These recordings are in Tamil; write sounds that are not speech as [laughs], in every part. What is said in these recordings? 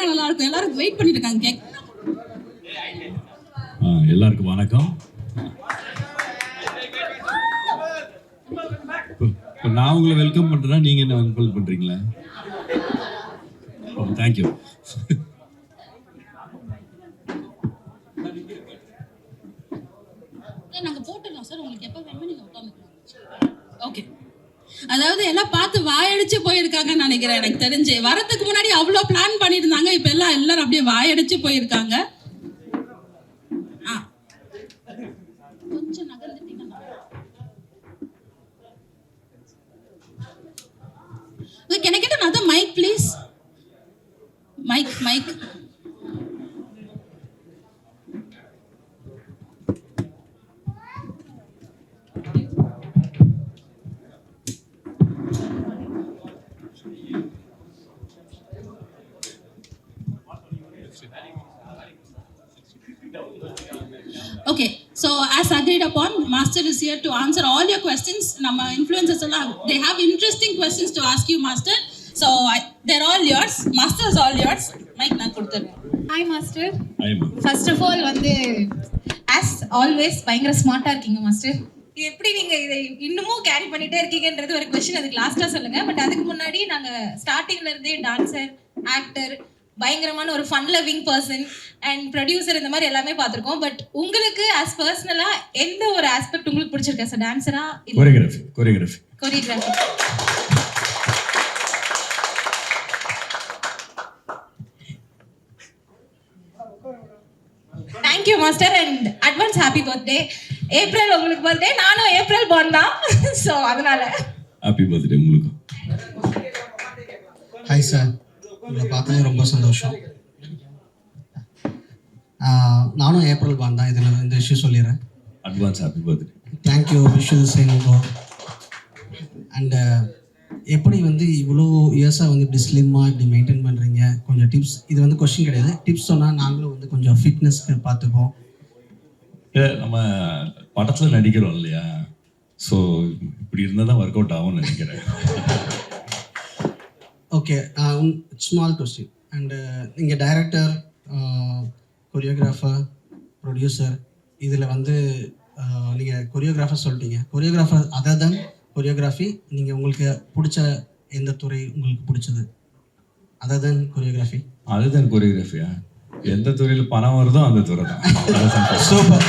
சொன்னா நல்லா இருக்கும். எல்லாரும் வெயிட் பண்ணிட்டு இருக்காங்க கேக் எல்லாருக்கும் வணக்கம். இப்போ- நான் உங்களை வெல்கம் பண்றேன்னா நீங்க என்ன வெல்கம் பண்றீங்களா? ஓ தேங்க்யூ நாங்க போட்டுடலாம் சார் உங்களுக்கு எப்ப வேணுமோ நீங்க உட்காந்துக்கலாம் ஓகே அதாவது எல்லாம் பார்த்து வாயடிச்சு போயிருக்காங்கன்னு நினைக்கிறேன். எனக்கு தெரிஞ்சு. வரத்துக்கு முன்னாடி அவ்வளோ பிளான் பண்ணியிருந்தாங்க. இப்போ எல்லாம் எல்லாரும் அப்படியே வாயடிச்சு போயிருக்காங்க. கொஞ்சம் நகர்ந்துட்டீங்கன்னா Okay, can I get another mic, please? Mic, mic. Okay, so as agreed upon, Master is here to answer all your questions. நம்ம influencers எல்லாம் they have interesting questions to ask you, Master. So I, they're all yours. Master is all yours. Mike நான் கொடுத்துறேன். Hi master first of all வந்து ஆஸ் ஆல்வேஸ் பயங்கர ஸ்மார்ட்டா இருக்கீங்க மாஸ்டர் எப்படி நீங்க இதை இன்னமும் கேரி பண்ணிட்டே இருக்கீங்கன்றது ஒரு கொஸ்டின் அதுக்கு லாஸ்டா சொல்லுங்க பட் அதுக்கு முன்னாடி நாங்க ஸ்டார்டிங்ல இருந்தே டான்சர் ஆக்டர் பயங்கரமான ஒரு fun loving person and producer இந்த மாதிரி எல்லாமே பார்த்துருக்கோம். பட் உங்களுக்கு ஆஸ் பர்சனலா எந்த ஒரு ஆஸ்பெக்ட் உங்களுக்கு பிடிச்சிருக்கா? சார் டான்சரா இல்ல choreography choreography choreography thank you master and advance happy birthday April உங்களுக்கு பர்த்டே நானும் ஏப்ரல் born தான். ஸோ அதனால. ஹாப்பி பர்த்டே உங்களுக்கும். ஹாய் சார் உங்களை பார்த்ததே ரொம்ப சந்தோஷம். நானும் ஏப்ரல் பான் தான். இதில் இந்த இஷ்யூ சொல்லிடுறேன். Advance happy birthday thank you visual same and எப்படி வந்து இவ்வளோ இயர்ஸாக வந்து இப்படி ஸ்லிம்மாக இப்படி மெயின்டைன் பண்ணுறீங்க கொஞ்சம் டிப்ஸ் இது வந்து கொஷின் கிடையாது. டிப்ஸ் சொன்னால் நாங்களும் வந்து கொஞ்சம் ஃபிட்னஸ்க்கு பார்த்துப்போம். இல்ல நம்ம படத்துல நடிக்கிறோம் இல்லையா? ஸோ இப்படி இருந்தால் தான் ஒர்க் அவுட் ஆகும்னு நினைக்கிறேன். ஓகே ஸ்மால் கொஸ்டின் அண்டு நீங்கள் டைரக்டர் கொரியோகிராஃபர் ப்ரொடியூசர் இதில் வந்து நீங்கள் கொரியோகிராஃபர் சொல்லிட்டீங்க. கொரியோகிராஃபர் அதர் தன் கொரியோகிராஃபி நீங்கள் உங்களுக்கு பிடிச்ச எந்த துறை உங்களுக்கு பிடிச்சது? அதர் தன் கொரியோகிராஃபி அதுதான் கொரியோகிராஃபியா எந்த துறையில் பணம் வருதோ அந்த துறை தான். Super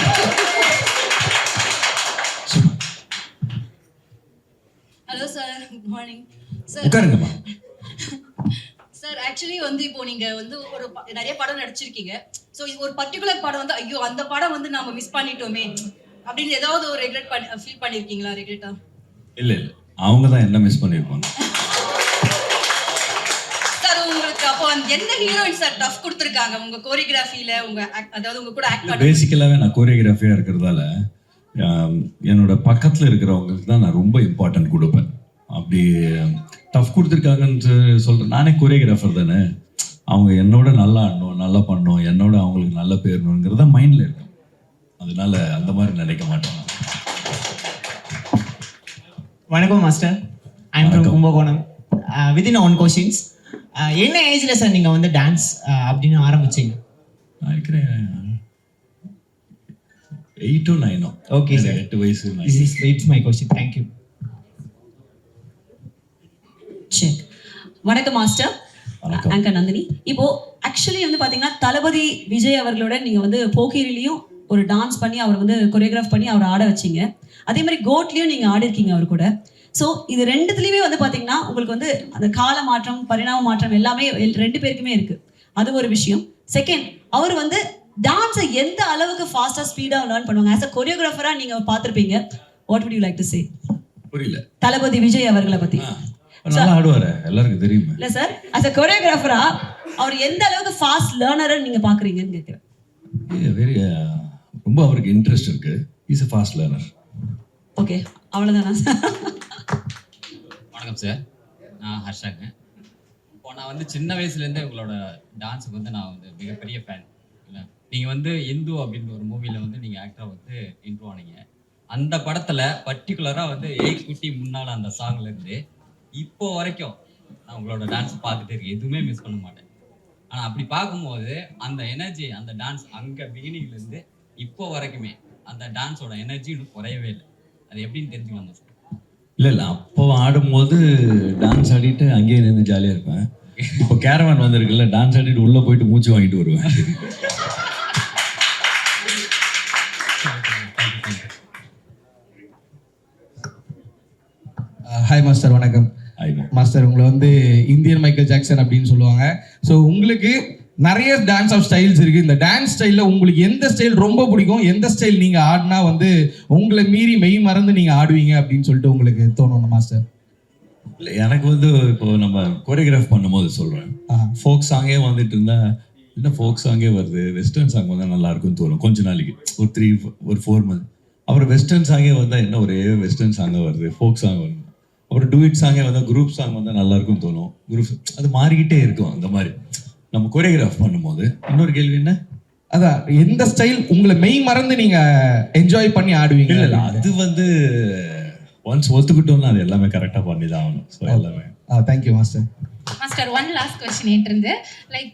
hello sir good morning sir உட்காருங்கம்மா. Sir actually வந்து இப்போ நீங்க வந்து ஒரு நிறைய படம் நடிச்சிருக்கீங்க. ஸோ ஒரு பர்டிகுலர் படம் வந்து ஐயோ அந்த படம் வந்து நாம மிஸ் பண்ணிட்டோமே அப்படின்னு ஏதாவது ஒரு ரெக்ரெட் பண்ணி ஃபீல் பண்ணிருக்கீங்களா ரெக்ரெட்டா இல்லை இல்லை. அவங்க தான் என்ன மிஸ் பண்ணியிருப்பாங்க சார் உங்களுக்கு அப்போ அந்த எந்த ஹீரோயின் சார் டஃப் கொடுத்துருக்காங்க? உங்க கோரியோகிராஃபில உங்க அதாவது உங்க கூட ஆக்ட் பண்ண பேசிக்கலாகவே நான் கோரியோகிராஃபியாக இருக்கிறதால என்னோட பக்கத்தில் இருக்கிறவங்களுக்கு தான் நான் ரொம்ப இம்பார்ட்டன்ட் கொடுப்பேன். அப்படி டஃப் கொடுத்துருக்காங்கன்னு சொல்கிறேன் நானே கோரியோகிராஃபர் தானே. அவங்க என்னோட நல்லா ஆடணும் நல்லா பண்ணணும் என்னோட அவங்களுக்கு நல்ல பேரணுங்கிறத மைண்டில் இருக்கும். அதனால அந்த மாதிரி நினைக்க மாட்டேன். வணக்கம் master I'm from. Kumbakonam. Within one questions என்ன ஏஜ்ல சார் நீங்க வந்து டான்ஸ் அப்படின்னு ஆரம்பிச்சீங்க? நான் இருக்கிறேன் எயிட்டோ நைனோ Okay, sir. எட்டு வயசு it's my question thank you check வணக்கம் மாஸ்டர். ஆங்கர் நந்தினி இப்போ ஆக்சுவலி வந்து பாத்தீங்கன்னா தளபதி விஜய் அவர்களோட நீங்க வந்து போக்கிரிலையும் ஒரு டான்ஸ் பண்ணி அவர் வந்து கொரியோகிராஃப் பண்ணி அவர் ஆட வச்சீங்க. அதே மாதிரி கோட்லயும் நீங்க ஆடி இருக்கீங்க அவர் கூட. ஸோ இது ரெண்டுத்துலயுமே வந்து பாத்தீங்கன்னா உங்களுக்கு வந்து அந்த கால மாற்றம் பரிணாம மாற்றம் எல்லாமே எல்- ரெண்டு பேருக்குமே இருக்கு. அது ஒரு விஷயம். செகண்ட் அவர் வந்து டான்ஸை எந்த அளவுக்கு ஃபாஸ்டா ஸ்பீடா லேர்ன் பண்ணுவாங்க? ஆஸ் அ கொரியோகிராஃபரா நீங்க பார்த்திருப்பீங்க. What would you like to say புரியல. தளபதி விஜய் அவர்களை பத்தி. நல்லா ஆடுவாரு. எல்லாருக்கும் தெரியுமே. இல்ல சார் அஸ் அ கொரியோகிராஃபரா அவர் எந்த அளவுக்கு ஃபாஸ்ட் லேர்னரை நீங்க பாக்குறீங்கன்னு கேக்குறேன். வெரி ரொம்ப அவருக்கு இன்ட்ரெஸ்ட் இருக்கு. Is a fast learner okay அவ்வளவுதானா சார்? வணக்கம் சார். நான் ஹர்ஷாங்க. இப்போ நான் வந்து சின்ன வயசுலேருந்தே உங்களோட டான்ஸுக்கு வந்து நான் வந்து மிகப்பெரிய ஃபேன் இல்லை நீங்கள் வந்து இந்து அப்படின்ற ஒரு மூவியில் வந்து நீங்கள் ஆக்டராக வந்து இன்ட்ரோ ஆனீங்க. அந்த படத்தில் பர்டிகுலராக வந்து எயிட் குட்டி முன்னால் அந்த சாங்லேருந்து இப்போ வரைக்கும் நான் உங்களோட டான்ஸ் பார்த்துட்டே இருக்கேன். எதுவுமே மிஸ் பண்ண மாட்டேன். ஆனால் அப்படி பார்க்கும்போது அந்த எனர்ஜி அந்த டான்ஸ் அங்கே இருந்து இப்போ வரைக்குமே அந்த டான்ஸோட எனர்ஜி இன்னும் குறையவே இல்லை. அது எப்படின்னு தெரிஞ்சுக்கலாமா சார் இல்லை இல்லை. அப்போ ஆடும்போது டான்ஸ் ஆடிட்டு அங்கேயே நின்று ஜாலியாக இருப்பேன். இப்போ கேரவான் வந்திருக்குல்ல டான்ஸ் ஆடிட்டு உள்ளே போயிட்டு மூச்சு வாங்கிட்டு வருவேன். ஹாய் மாஸ்டர் வணக்கம். மாஸ்டர் உங்களை வந்து இந்தியன் மைக்கேல் ஜாக்சன் அப்படின்னு சொல்லுவாங்க. ஸோ உங்களுக்கு நிறைய டான்ஸ் ஆஃப் ஸ்டைல்ஸ் இருக்கு. இந்த டான்ஸ் ஸ்டைலில் உங்களுக்கு எந்த ஸ்டைல் ரொம்ப பிடிக்கும்? எந்த ஸ்டைல் நீங்க ஆடினா வந்து உங்களை மீறி மெய் மறந்து நீங்க ஆடுவீங்க அப்படின்னு சொல்லிட்டு உங்களுக்கு தோணும் மாஸ்டர் இல்லை எனக்கு வந்து இப்போ நம்ம கோரியோகிராஃப் பண்ணும்போது சொல்கிறேன் ஆ. ஃபோக் சாங்கே வந்துட்டு இருந்தா என்ன ஃபோக் சாங்கே வருது? வெஸ்டர்ன் சாங் வந்தால் நல்லா இருக்கும்னு தோணும். கொஞ்ச நாளைக்கு. ஒரு த்ரீ ஒரு ஃபோர் மந்த் அப்புறம் வெஸ்டர்ன் சாங்கே வந்தால் என்ன ஒரே வெஸ்டர்ன் சாங்காக வருது? ஃபோக் சாங் வருது. அப்புறம் டூயிட் சாங்கே வந்தால் குரூப் சாங் வந்தால் நல்லா இருக்கும்னு தோணும். குரூப் அது மாறிக்கிட்டே இருக்கும் அந்த மாதிரி. நம்ம கோரியோகிராஃப் பண்ணும்போது. இன்னொரு கேள்வி என்ன? அதான் எந்த ஸ்டைல் உங்களை மெய் மறந்து நீங்க என்ஜாய் பண்ணி ஆடுவீங்க? அது வந்து ஒன்ஸ் ஒத்துக்கிட்டோம்னா அது எல்லாமே கரெக்டாக பண்ணி தான் ஆகணும். ஸோ எல்லாமே. Thank you master master one last question இருந்து லைக்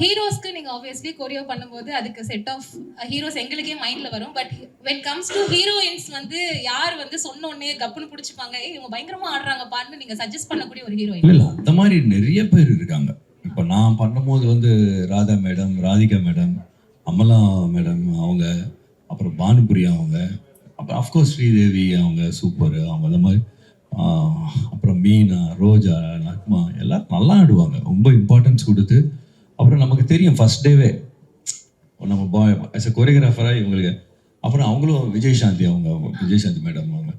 ஹீரோஸ்க்கு நீங்க ஆப்வியஸ்லி கொரியோ பண்ணும்போது அதுக்கு செட் ஆஃப் ஹீரோஸ் எங்களுக்கே மைண்ட்ல வரும். But when comes to heroines வந்து யார் வந்து சொன்ன உடனே கப்புன்னு பிடிச்சிப்பாங்க இவங்க பயங்கரமா ஆடுறாங்க பான்னு நீங்க சஜஸ்ட் பண்ணக்கூடிய ஒரு ஹீரோயின் இல்லை இல்லை அந்த மாதிரி நிறைய பேர் இருக்காங்க. இப்போ நான் பண்ணும்போது வந்து Radha madam Radhika madam Amala madam அவங்க அப்புறம் பானுபிரியா அவங்க அப்புறம் அஃப்கோர்ஸ் ஸ்ரீதேவி அவங்க சூப்பர் அவங்க அந்த மாதிரி அப்புறம் மீனா ரோஜா நக்மா எல்லாம் நல்லா ஆடுவாங்க. ரொம்ப இம்பார்ட்டன்ஸ் கொடுத்து அப்புறம் நமக்கு தெரியும் ஃபர்ஸ்ட் டேவே நம்ம பாய் ஆஸ் அ கொரியோகிராஃபராக இவங்களுக்கு அப்புறம் அவங்களும் விஜய் சாந்தி அவங்க விஜய் சாந்தி மேடம் அவங்க.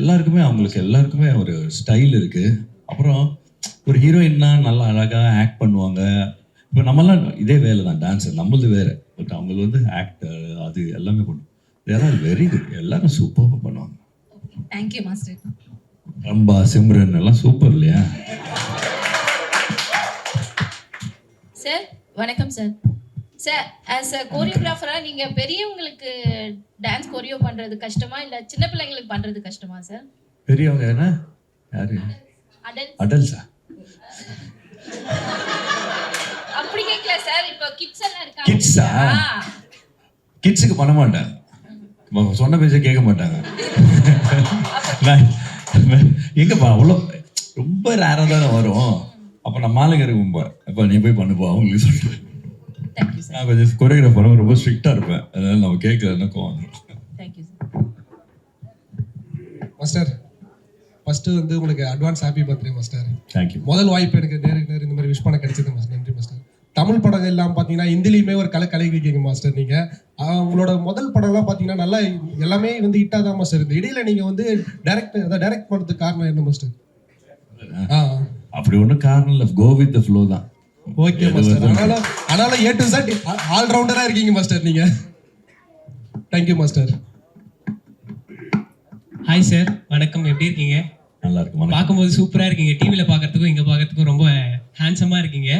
எல்லாருக்குமே அவங்களுக்கு எல்லாருக்குமே ஒரு ஸ்டைல் இருக்குது அப்புறம் ஒரு ஹீரோயின்னா நல்லா அழகாக ஆக்ட் பண்ணுவாங்க. இப்போ நம்மலாம் இதே வேலை தான் டான்ஸர் நம்மளது வேறு. பட் அவங்களுக்கு வந்து ஆக்டர் அது எல்லாமே இதெல்லாம் வெரி குட் எல்லாரும் சூப்பராக பண்ணுவாங்க. தேங்க்யூ மாஸ்டர் ரம்பா சிம்ரன் எல்லாம் சூப்பர் இல்லையா? சார் வணக்கம் சார் சார் ஆஸ் அ கோரியோகிராஃபராக நீங்கள் பெரியவங்களுக்கு டான்ஸ் கொரியோ பண்ணுறது கஷ்டமா? இல்லை சின்ன பிள்ளைங்களுக்கு பண்ணுறது கஷ்டமா சார் பெரியவங்க என்ன யாரு? அடல் அடல்ஸா அப்படி கேட்கல சார் இப்போ கிட்ஸ் எல்லாம் இருக்காங்க? ஆ. கிட்ஸுக்கு பண்ண மாட்டேன் சொன்ன பேச்ச கேட்க மாட்டாங்க. [laughs] நான் எங்கப்பா அவ்வளோ ரொம்ப ரேராக தானே வரும். அப்போ நம்ம ஆளுங்க இருக்கும்பா அப்போ நீ போய் பண்ணுப்பா அவங்களுக்கு சொல்லிட்டு நான் கொஞ்சம் கொரியோகிராஃப் பண்ண ரொம்ப ஸ்ட்ரிக்டாக இருப்பேன். அதனால நம்ம கேட்கலன்னா கோவம் மாஸ்டர் ஃபர்ஸ்ட் வந்து உங்களுக்கு advance happy birthday master thank you முதல் வாய்ப்பு எனக்கு நேருக்கு நேர் இந்த மாதிரி விஷ் பண்ண கிடைச்சது மாஸ்டர் நன்றி மாஸ்டர் தமிழ் படங்கள் எல்லாம் பார்த்தீங்கன்னா ஹிந்திலையுமே ஒரு கலை கலைவிக்கீங்க மாஸ்டர் நீங்க. ஆஹ் உங்களோட முதல் படம்லாம் பார்த்தீங்கன்னா நல்லா எல்லாமே வந்து ஹிட்டாக தான் மாஸ்டர் இருந்து இடையில நீங்க வந்து டைரக்ட் அதை டைரக்ட் பண்ணுறதுக்கு காரணம் என்ன மாஸ்டர்? ஆ. அப்படி ஒன்றும் காரணம் இல்லை. கோ வித் த ஃப்ளோ தான். Okay master. அதனால அதனால ஏ டு செட் ஆல் ரவுண்டரா இருக்கீங்க மாஸ்டர் நீங்க. Thank you master. ஹாய் சார் வணக்கம். எப்படி இருக்கீங்க? நல்லா இருக்கும் பார்க்கும்போது சூப்பராக இருக்கீங்க. டிவியில் பார்க்கறதுக்கும் இங்கே பார்க்கறதுக்கும் ரொம்ப ஹேண்ட்ஸமாக இருக்கீங்க.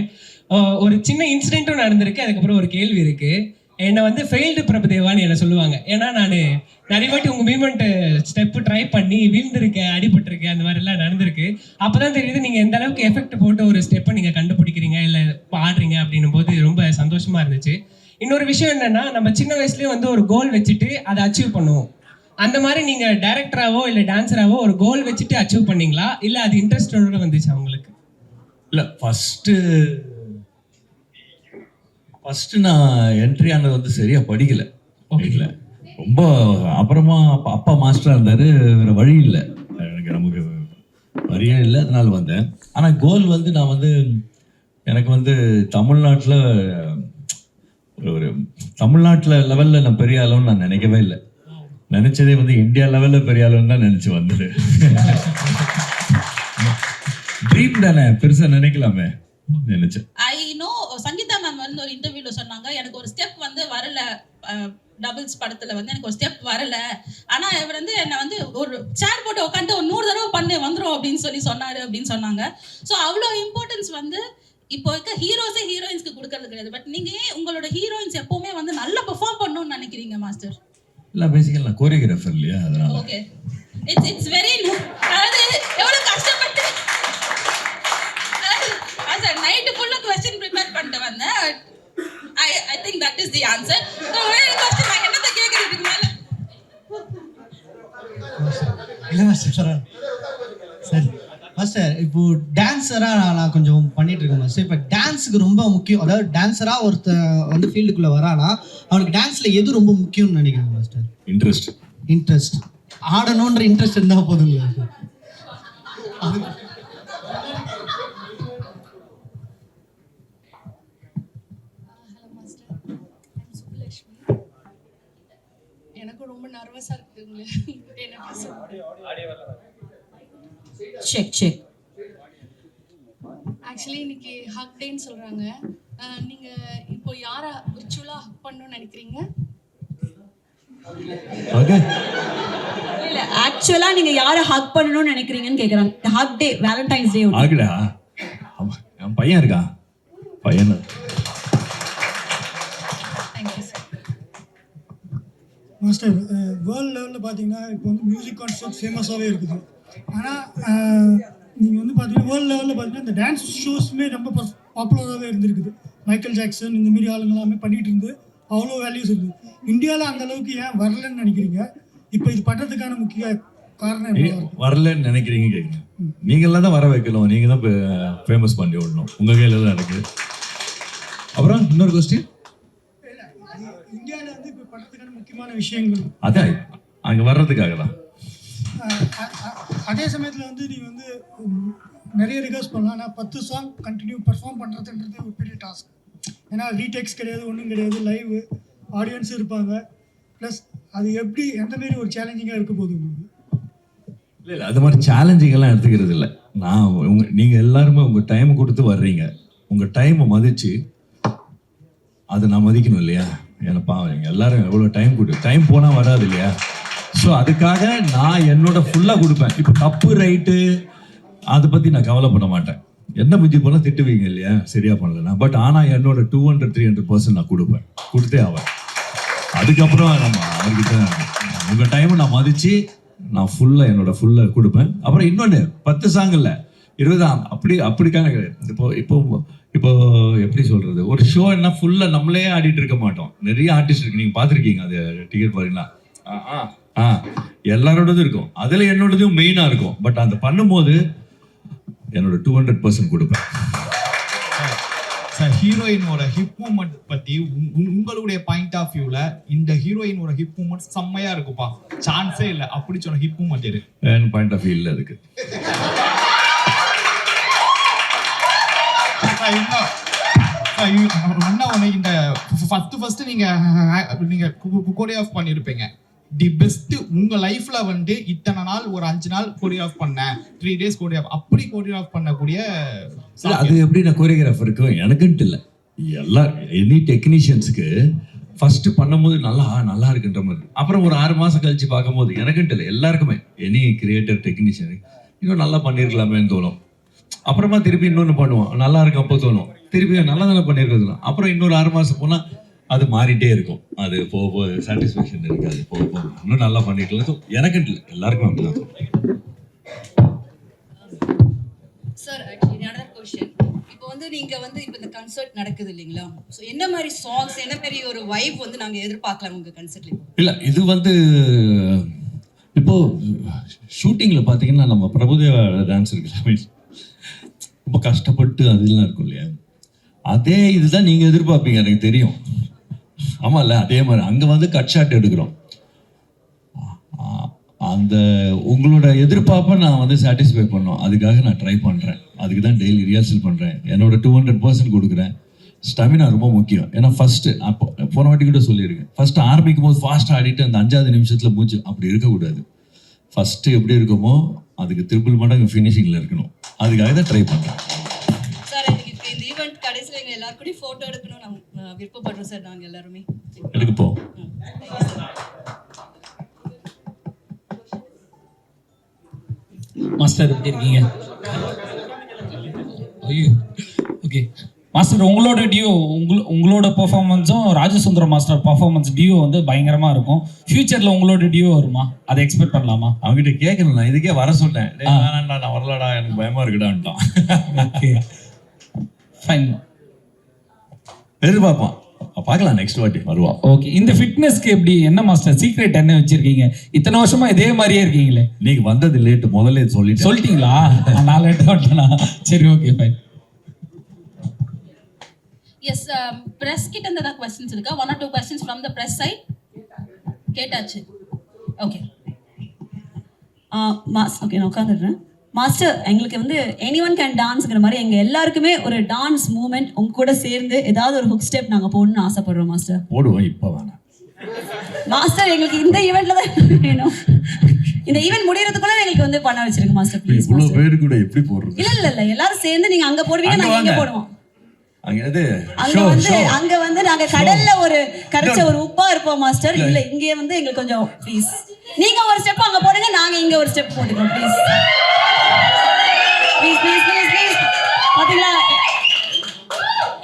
ஒரு சின்ன இன்சிடென்ட்டும் நடந்திருக்கு. அதுக்கப்புறம் ஒரு கேள்வி இருக்கு. என்னை வந்து ஃபெயில்டு பிரபுதேவான்னு என்ன சொல்லுவாங்க. ஏன்னா நான் நிறைய வாட்டி உங்கள் மூமெண்ட்டு ஸ்டெப்பு ட்ரை பண்ணி வீழ்ந்திருக்கேன் அடிபட்டிருக்கேன் அந்த மாதிரிலாம் நடந்திருக்கு. அப்போ தான் தெரியுது நீங்கள் எந்த அளவுக்கு எஃபெக்ட் போட்டு ஒரு ஸ்டெப்பை நீங்கள் கண்டுபிடிக்கிறீங்க இல்லை பாடுறீங்க அப்படின்னும் போது ரொம்ப சந்தோஷமாக இருந்துச்சு. இன்னொரு விஷயம் என்னென்னா நம்ம சின்ன வயசுலேயே வந்து ஒரு கோல் வச்சுட்டு அதை அச்சீவ் பண்ணுவோம். அந்த மாதிரி நீங்க டைரக்டராவோ இல்ல டான்சராவோ ஒரு கோல் வச்சுட்டு அச்சீவ் பண்ணீங்களா? இல்ல அது இன்ட்ரெஸ்டோட வந்துச்சா உங்களுக்கு? இல்லை ஃபஸ்ட்டு ஃபஸ்ட்டு நான் என்ட்ரி ஆனது வந்து சரியாக படிக்கல. வீட்டில் ரொம்ப அப்புறமா அப்பா மாஸ்டராக இருந்தார் வேறு வழி இல்லை. எனக்கு நமக்கு வழியே இல்லை அதனால வந்தேன். ஆனால் கோல் வந்து நான் வந்து எனக்கு வந்து தமிழ்நாட்டில் ஒரு ஒரு தமிழ்நாட்டில் லெவலில் நான் பெரிய ஆளுன்னு நான் நினைக்கவே இல்லை. நினச்சதே வந்து இந்தியா லெவலில் பெரிய ஆளுன்னு தான் நினச்சி வந்தது. ட்ரீம் தானே? பெருசாக நினைக்கலாமே நினச்சேன் ஐ நோ சங்கீதா மேம் வந்து ஒரு இன்டர்வியூல சொன்னாங்க எனக்கு ஒரு ஸ்டெப் வந்து வரல டபுள்ஸ் படத்துல வந்து எனக்கு ஒரு ஸ்டெப் வரல. ஆனா இவர் வந்து என்ன வந்து ஒரு சேர் போட்டு உட்காந்துட்டு ஒரு நூறு தடவை பண்ணு வந்துடும் அப்படின்னு சொல்லி சொன்னாரு அப்படின்னு சொன்னாங்க. ஸோ அவ்வளோ இம்பார்ட்டன்ஸ் வந்து இப்போ இருக்க ஹீரோஸே ஹீரோயின்ஸ்க்கு கொடுக்கறது கிடையாது. பட் நீங்க ஏன் உங்களோட ஹீரோயின்ஸ் எப்பவுமே வந்து நல்லா பெர்ஃபார்ம் பண்ணணும்னு நினைக்கிறீங்க மாஸ்டர் இல்லை பேசிக்கல் நான் கோரியோகிராஃபர் இல்லையா? அதனால. ஓகே இட்ஸ் இட்ஸ் வெரி அதாவது எவ்வளவு கஷ்டப்பட்டு சார் நைட்டு ஃபுல்லாக கொஸ்டின் ப்ரிப்பேர் பண்ணிட்டு வந்தேன். I I think that is the answer question நான் என்னத்தை கேட்கறதுக்கு மேல? இல்லை பரவாயில்ல சரி. மாஸ்டர் இப்போ டான்ஸராக நான் கொஞ்சம் பண்ணிட்டு இருக்கேன் மாஸ்டர் இப்போ டான்ஸுக்கு ரொம்ப முக்கியம். அதாவது டான்ஸராக ஒருத்தன் வந்து ஃபீல்டுக்குள்ளே வரானா அவனுக்கு டான்ஸில் எது ரொம்ப முக்கியம்னு நினைக்கிறேன் மாஸ்டர் இன்ட்ரெஸ்ட் இன்ட்ரெஸ்ட் ஆடணுன்ற இன்ட்ரெஸ்ட் இருந்தால் போதுங்களா? எனக்கும் ரொம்ப நர்வஸா இருக்குது உங்களை. என்ன செக் செக் ஆக்சுவலி இன்னைக்கு ஹக் டேன்னு சொல்றாங்க. நீங்க இப்போ யாரை விர்ச்சுவலா ஹக் பண்ணணும்னு நினைக்கிறீங்க? ஓகே இல்ல ஆக்சுவலா நீங்க யாரை ஹக் பண்ணணும்னு நினைக்கிறீங்கன்னு கேக்குறாங்க. ஹக் டே வேலண்டைன்ஸ் டே ஆகுடா ஆமா என் பையன் இருக்கா பையன். மாஸ்டர் வேர்ல்டு லெவலில் பார்த்தீங்கன்னா இப்போ வந்து மியூசிக் கான்சர்ட் ஃபேமஸாகவே இருக்குது. ஆனால் நீங்கள் வந்து பார்த்தீங்கன்னா வேர்ல்டு லெவலில் பார்த்தீங்கன்னா இந்த டான்ஸ் ஷோஸுமே ரொம்ப பாப்புலராகவே இருந்திருக்குது. மைக்கேல் ஜாக்சன் இந்த மாதிரி ஆளுங்க எல்லாமே பண்ணிட்டு இருந்து அவ்வளோ வேல்யூஸ் இருக்குது இந்தியாவில் அந்த அளவுக்கு ஏன் வரலன்னு நினைக்கிறீங்க? இப்போ இது பண்ணுறதுக்கான முக்கிய காரணம் வரலன்னு நினைக்கிறீங்க கேட்குறேன் நீங்களாம் தான் வர வைக்கணும். நீங்க தான் ஃபேமஸ் பண்ணி விடணும். உங்க கையில தான் இருக்கு. அப்புறம் இன்னொரு கொஸ்டின் இந்தியாவில் வந்து இப்போ பண்ணுறதுக்கான முக்கியமான விஷயங்கள். அதான் அங்க வர்றதுக்காக தான் அதே சமயத்தில் வந்து நீங்கள் வந்து நிறைய ரிகர்ஸ் பண்ணலாம். ஆனால் பத்து சாங் கண்டினியூ பர்ஃபார்ம் பண்ணுறதுன்றது ஒரு பெரிய டாஸ்க் ஏன்னா ரீடெக்ஸ் கிடையாது ஒன்றும் கிடையாது. லைவ் ஆடியன்ஸ் இருப்பாங்க. ப்ளஸ் அது எப்படி எந்த மாரி ஒரு சேலஞ்சிங்காக இருக்க போகுது உங்களுக்கு? இல்லை இல்லை அது மாதிரி சேலஞ்சிங்கெல்லாம் எடுத்துக்கிறது இல்லை. நான் உங்க நீங்கள் எல்லாருமே உங்கள் டைம் கொடுத்து வர்றீங்க. உங்கள் டைமை மதித்து அதை நான் மதிக்கணும் இல்லையா? ஏன்னா பாவம் எல்லாரும் எவ்வளோ டைம் கொடு டைம் போனால் வராது இல்லையா? ஸோ அதுக்காக நான் என்னோட ஃபுல்லாக கொடுப்பேன். இப்போ தப்பு ரைட்டு அதை பற்றி நான் கவலைப்பட மாட்டேன். என்ன மிஞ்சி போனால் திட்டுவீங்க இல்லையா? சரியா பண்ணலன்னா. பட் ஆனால் என்னோட two hundred three hundred percent நான் கொடுப்பேன். கொடுத்தே ஆவேன். அதுக்கப்புறம் நம்ம அவர்கிட்ட உங்கள் டைமை நான் மதித்து நான் ஃபுல்லாக என்னோட ஃபுல்லாக கொடுப்பேன். அப்புறம் இன்னொன்று பத்து சாங் இல்லை இருபதாம் அப்படி அப்படிக்கான கிடையாது. இப்போ இப்போ இப்போ எப்படி சொல்கிறது ஒரு ஷோ என்ன ஃபுல்லாக நம்மளே ஆடிட்டு இருக்க மாட்டோம். நிறைய ஆர்டிஸ்ட் இருக்கு. நீங்கள் பார்த்துருக்கீங்க அது டிக்கெட் பாருங்களா ஆ. ஆ எல்லாரோடதும் இருக்கும் அதில் என்னோடதும் மெயினாக இருக்கும் பட் அந்த பண்ணும்போது என்னோட டூ ஹண்ட்ரட் பர்சன்ட் கொடுப்பேன் சார் ஹீரோயினோட ஹிப் மூமெண்ட் பத்தி உங்- உங்- உங்களுடைய பாயிண்ட் ஆஃப் வியூல இந்த ஹீரோயினோட ஹிப் மூமெண்ட் செம்மையா இருக்குப்பா சான்ஸே இல்ல அப்படி சொன்ன ஹிப் மூமெண்ட் இரு பாயிண்ட் ஆஃப் வியூ இல்லை அதுக்கு அண்ணா உனக்கு இந்த ஃபர்ஸ்ட் ஃபர்ஸ்ட் நீங்க நீங்க கோரியாஃப் பண்ணிருப்பீங்க தி பெஸ்ட் உங்க லைஃப்ல வந்து இத்தனை நாள் ஒரு அஞ்சு நாள் கோரியாஃப் பண்ணேன் த்ரீ டேஸ் கோரியாஃப் அப்படி கோரியாஃப் பண்ணக்கூடிய அது எப்படி நான் கோரியோகிராஃபருக்கு எனக்குன்ட்டு இல்லை. எல்லா எனி டெக்னீஷியன்ஸுக்கு ஃபர்ஸ்ட் பண்ணும்போது நல்லா நல்லா இருக்குன்ற மாதிரி. அப்புறம் ஒரு ஆறு மாசம் கழிச்சு பார்க்கும்போது எனக்குன்ட்டு இல்லை எல்லாருக்குமே. எனி கிரியேட்டர் டெக்னீஷியன் இன்னும் நல்லா பண்ணியிருக்கலாமேன்னு தோணும். அப்புறமா திருப்பி இன்னொன்று பண்ணுவோம் நல்லா இருக்கு அப்போ தோணும். திருப்பி நல்லா தானே பண்ணியிருக்கிறது அப்புறம் இன்னொரு ஆறு மாசம் போனால் அது மாறிட்டே இருக்கும். அது போக போக சாட்டிஸ்ஃபேக்ஷன் இருக்காது. போக போக இன்னும் நல்லா பண்ணிருக்கலாம் So, எனக்குன்ட்டு இல்லை. எல்லாருக்கும் அப்படிதான். சார் ஆக்சுவலி கொஷின் இப்போ வந்து நீங்க வந்து இப்போ இந்த கன்சர்ட் நடக்குது இல்லைங்களா? ஸோ என்ன மாதிரி சாங்ஸ் என்ன மாதிரி ஒரு வைப் வந்து நாங்க எதிர்பார்க்கலாம் உங்க கன்சர்ட்ல இல்ல இது வந்து இப்போ ஷூட்டிங்ல பாத்தீங்கன்னா நம்ம பிரபுதேவா டான்ஸ் இருக்கு. ரொம்ப கஷ்டப்பட்டு அதெல்லாம் இருக்கும் இல்லையா? அதே இதுதான் நீங்க எதிர்பார்ப்பீங்க எனக்கு தெரியும். ஆமாம்ல அதே மாதிரி. அங்க வந்து கட் ஷாட் எடுக்கிறோம். அந்த உங்களோட எதிர்பார்ப்பை நான் வந்து சாட்டிஸ்ஃபை பண்ணோம். அதுக்காக நான் ட்ரை பண்றேன். அதுக்கு தான் டெய்லி ரிஹர்சல் பண்றேன். என்னோட டூ ஹண்ட்ரட் பர்சன்ட் கொடுக்குறேன். ஸ்டமினா ரொம்ப முக்கியம். ஏன்னா ஃபர்ஸ்ட் அப்போ போன வாட்டி கூட சொல்லியிருக்கேன். ஃபர்ஸ்ட் ஆரம்பிக்கும் போது ஃபாஸ்ட் ஆடிட்டு அந்த அஞ்சாவது நிமிஷத்துல மூச்சு அப்படி இருக்கக்கூடாது. ஃபர்ஸ்ட் எப்படி இருக்குமோ அதுக்கு திருப்பல் மடங்கு ஃபினிஷிங்கில் இருக்கணும். அதுக்காக தான் ட்ரை பண்றேன். சார் இந்த ஈவெண்ட் கடைசியில் எங்க ஃபோட்டோ எடுக்கணும் விருப்பப்படுறோம் சார் நாங்க எல்லாருமே. எடுக்க போ. மாஸ்டர் எப்படி இருக்கீங்க? ஐயோ. ஓகே மாஸ்டர் உங்களோட டியோ உங்கள உங்களோட பெர்ஃபார்மன்ஸும் ராஜசுந்தரம் மாஸ்டர் பெர்ஃபார்மன்ஸ் டியோ வந்து பயங்கரமா இருக்கும். ஃபியூச்சர்ல உங்களோட டியோ வருமா? அதை எக்ஸ்பெக்ட் பண்ணலாமா? அவங்ககிட்ட கேட்கணும் நான் இதுக்கே வர சொன்னேன். நான் வரலடா எனக்கு பயமா இருக்குடான்ட்டான். Okay fine எதிர்பார்ப்பான். பார்க்கலாம் நெக்ஸ்ட் வாட்டி வருவான் ஓகே இந்த ஃபிட்னஸ்க்கு எப்படி என்ன மாஸ்டர் சீக்ரெட் என்ன வச்சிருக்கீங்க? இத்தனை வருஷமா இதே மாதிரியே இருக்கீங்களே. நீங்க வந்தது லேட்டு முதல்ல சொல்லிட்டு சொல்லிட்டீங்களா? நான் லேட் வந்துட்டேனா சரி ஓகே ஃபைன் எஸ் பிரஸ் கிட்ட இருந்து ஏதாவது கொஸ்டின்ஸ் இருக்கா? One or two questions from the press side கேட்டாச்சு. ஓகே மாஸ் ஓகே நான் உட்காந்துடுறேன் மாஸ்டர் எங்களுக்கு வந்து எனி ஒன் கேன் டான்ஸ்ங்கிற மாதிரி எங்க எல்லாருக்குமே ஒரு டான்ஸ் மூமெண்ட் உங்க கூட சேர்ந்து ஏதாவது ஒரு ஹுக் ஸ்டெப் நாங்க போடணும்னு ஆசைப்படுறோம் மாஸ்டர் போடுவோம் இப்போ வேணாம். மாஸ்டர் எங்களுக்கு இந்த ஈவெண்ட்ல தான் வேணும். இந்த ஈவெண்ட் முடியறதுக்குள்ள எங்களுக்கு வந்து பண்ண வச்சிருங்க மாஸ்டர் ப்ளீஸ் இவ்வளவு பேரு கூட எப்படி போடுறது? இல்ல இல்ல இல்ல. எல்லாரும் சேர்ந்து நீங்க அங்க போடுவீங்க நாங்க இங்க. போடுவோம். அங்க வந்து அங்க வந்து நாங்க கடல்ல ஒரு கரைச்ச ஒரு உப்பா இருப்போம் மாஸ்டர் இல்ல இங்கே வந்து எங்களுக்கு கொஞ்சம் ப்ளீஸ் நீங்க ஒரு ஸ்டெப் அங்க போடுங்க நாங்க இங்க ஒரு ஸ்டெப் போட்டுக்கிறோம் ப்ளீஸ் ப்ளீஸ் பாத்தீங்களா?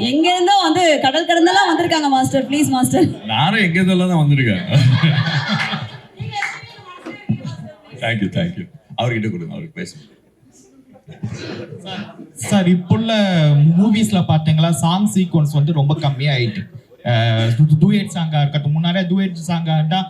எங்க இருந்தோ வந்து கடல் கடந்தெல்லாம் வந்திருக்காங்க மாஸ்டர். Please master. நானும் எங்க தான் வந்திருக்கேன். தேங்க்யூ தேங்க்யூ அவர்கிட்ட கொடுங்க அவருக்கு பேசுங்க. சார் இப்புள்ள மூவிஸ்ல பாத்தீங்களா சாங் சீக்வன்ஸ் வந்து ரொம்ப கம்மியாயிட்டு. டூயட் சாங்கா இருக்கட்டும் முன்னாடியே டூயட் சாங்கா இருந்தா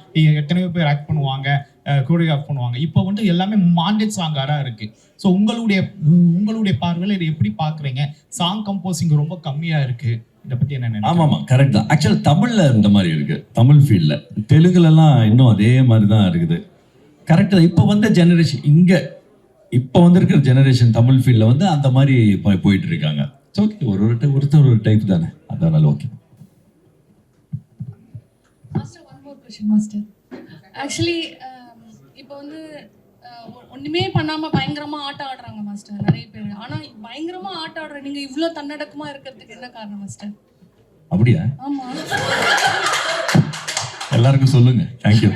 எத்தனையோ பேர் ஆக்ட் பண்ணுவாங்க. கோரியோகிராஃப் பண்ணுவாங்க. இப்போ வந்து எல்லாமே மாண்டட் சாங்காரா இருக்கு. ஸோ உங்களுடைய உங்களுடைய பார்வையில் இதை எப்படி பாக்குறீங்க சாங் கம்போசிங் ரொம்ப கம்மியா இருக்கு. இதை பத்தி என்ன நினைக்கிறீங்க? ஆமா ஆமா கரெக்ட் தான். ஆக்சுவல் தமிழ்ல இந்த மாதிரி இருக்கு. தமிழ் ஃபீல்ட்ல தெலுங்குல எல்லாம் இன்னும் அதே மாதிரி தான் இருக்குது. கரெக்ட் தான். இப்போ வந்த ஜெனரேஷன் இங்க இப்போ வந்திருக்கிற ஜெனரேஷன் தமிழ் ஃபீல்ட்ல வந்து அந்த மாதிரி போய்- போயிட்டு இருக்காங்க. ஓகே ஒரு ஒரு ti- ஒருத்தர் ஒரு டைப் தானே. அதனால okay master one more question master actually வந்து ஒண்ணுமே பண்ணாம பயங்கரமா ஆட்டம் ஆடுறாங்க மாஸ்டர் நிறைய பேர். ஆனா பயங்கரமா ஆட்டம் ஆடுற நீங்க இவ்ளோ தன்னடக்கமா இருக்கிறதுக்கு என்ன காரணம் மாஸ்டர் அப்படியா? ஆமா. எல்லாருக்கும் சொல்லுங்க. தேங்க்யூ